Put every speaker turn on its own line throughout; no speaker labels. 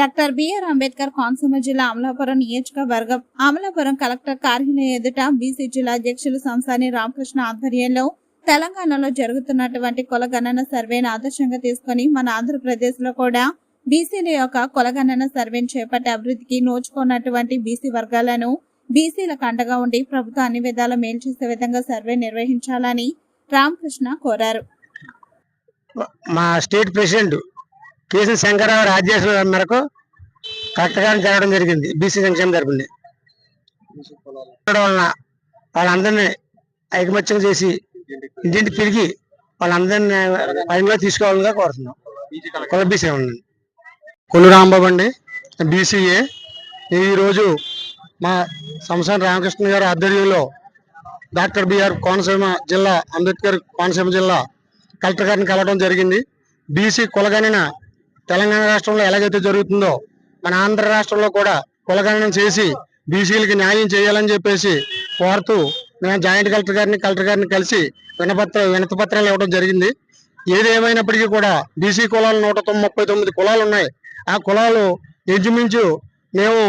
Doctor B R Ambedkar Konaseema జిల్లా అమలాపురం నియోజకవర్గం Amalapuram collector కార్యాలయం ఎదుట బీసీ జిల్లా అధ్యక్షులు సంసాని రామకృష్ణ ఆధ్వర్యంలో తెలంగాణలో జరుగుతున్నటువంటి కులగణన సర్వేను ఆదర్శంగా తీసుకొని మన ఆంధ్రప్రదేశ్లో కూడా బీసీల యొక్క కులగణన సర్వేను చేపట్టి అభివృద్ధికి నోచుకున్నటువంటి బీసీ వర్గాలను బీసీలకు అండగా ఉండి ప్రభుత్వం అన్ని విధాల మేలు చేసే విధంగా సర్వే నిర్వహించాలని రామకృష్ణ కోరారు.
మా స్టేట్ ప్రెసిడెంట్ కేసీ శంకరరావు గారి ఆదేశాల మేరకు కలెక్టర్ గారిని జరగడం జరిగింది బీసీ సంక్షేమ తరపుని. వలన వాళ్ళందరినీ ఐకమత్యం చేసి ఇంటింటి తిరిగి వాళ్ళందరినీ పనిలో తీసుకోవాలని కోరుతున్నాం. కుల బీసీ ఉండండి కొల్లు రాంబాబు అండి బీసీఏ. ఈరోజు మా సంసారం రామకృష్ణ గారి ఆధ్వర్యంలో డాక్టర్ బిఆర్ కోనసీమ జిల్లా అంబేద్కర్ కోనసీమ జిల్లా కలెక్టర్ గారిని కలవడం జరిగింది. బీసీ కులగణన తెలంగాణ రాష్ట్రంలో ఎలాగైతే జరుగుతుందో మన ఆంధ్ర రాష్ట్రంలో కూడా కులగణనం చేసి బీసీలకి న్యాయం చేయాలని చెప్పేసి కోరుతూ మేము జాయింట్ కలెక్టర్ గారిని కలెక్టర్ గారిని కలిసి వినపత్ర వినతపత్రాలు ఇవ్వడం జరిగింది. ఏదేమైనప్పటికీ కూడా బీసీ కులాలు నూట ముప్పై తొమ్మిది కులాలు ఉన్నాయి. ఆ కులాలు ఇంచుమించు మేము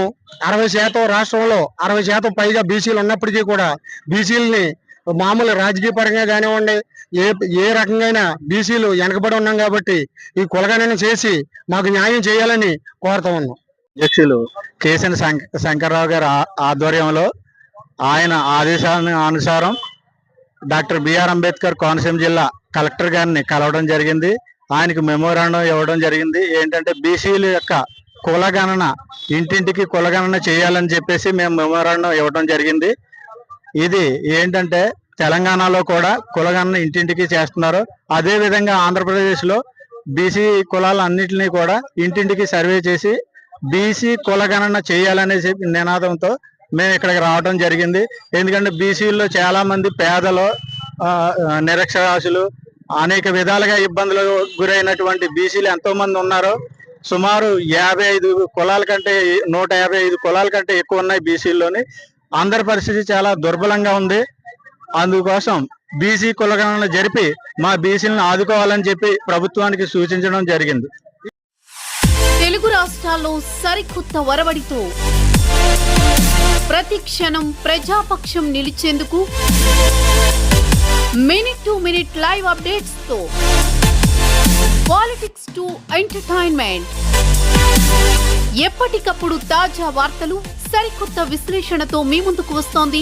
అరవై శాతం రాష్ట్రంలో అరవై శాతం పైగా బీసీలు ఉన్నప్పటికీ కూడా బీసీలని మామూలు రాజకీయ పరంగా కానివ్వండి ఏ ఏ రకంగా బీసీలు వెనకబడి ఉన్నాం కాబట్టి ఈ కులగణన చేసి మాకు న్యాయం చేయాలని కోరుతా ఉన్నాం.
అధ్యక్షులు కేసీఎన్ శంక శంకర్రావు గారి ఆ- ఆధ్వర్యంలో ఆయన ఆదేశాల అనుసారం doctor B R Ambedkar Konaseema జిల్లా కలెక్టర్ గారిని కలవడం జరిగింది. ఆయనకు మెమోరాండం ఇవ్వడం జరిగింది. ఏంటంటే బీసీల యొక్క కులగణన ఇంటింటికి కులగణన చేయాలని చెప్పేసి మేము మెమోరాండం ఇవ్వడం జరిగింది. ఇది ఏంటంటే తెలంగాణలో కూడా కులగణన ఇంటింటికి చేస్తున్నారు. అదే విధంగా ఆంధ్రప్రదేశ్లో బీసీ కులాలన్నింటినీ కూడా ఇంటింటికి సర్వే చేసి బీసీ కులగణన చేయాలనే చెప్పి నినాదంతో మేము ఇక్కడికి రావడం జరిగింది. ఎందుకంటే బీసీల్లో చాలా మంది పేదలు నిరక్షరాశులు అనేక విధాలుగా ఇబ్బందులకు గురైనటువంటి బీసీలు ఎంతో మంది ఉన్నారు సుమారు యాభై ఐదు కులాల కంటే నూట యాభై ఐదు కులాల కంటే ఎక్కువ ఉన్నాయి బీసీల్లోని. అందరి పరిస్థితి చాలా దుర్బలంగా ఉంది. అందుకోసం బీసీ కులగణన జరిపి మా బీసీలను ఆదుకోవాలని చెప్పి ప్రభుత్వానికి సూచించడం జరిగింది.
తెలుగు రాష్ట్రాల్లో సరికొత్త వరవడితో ప్రతి క్షణం ప్రజాపక్షం నిలిచేందుకు మినిట్ టు మినిట్ లైవ్ అప్డేట్స్తో పాలిటిక్స్ టు ఎంటర్టైన్మెంట్. ఎప్పటికప్పుడు తాజా వార్తలు సరికొత్త విశ్లేషణతో మీ ముందుకు వస్తోంది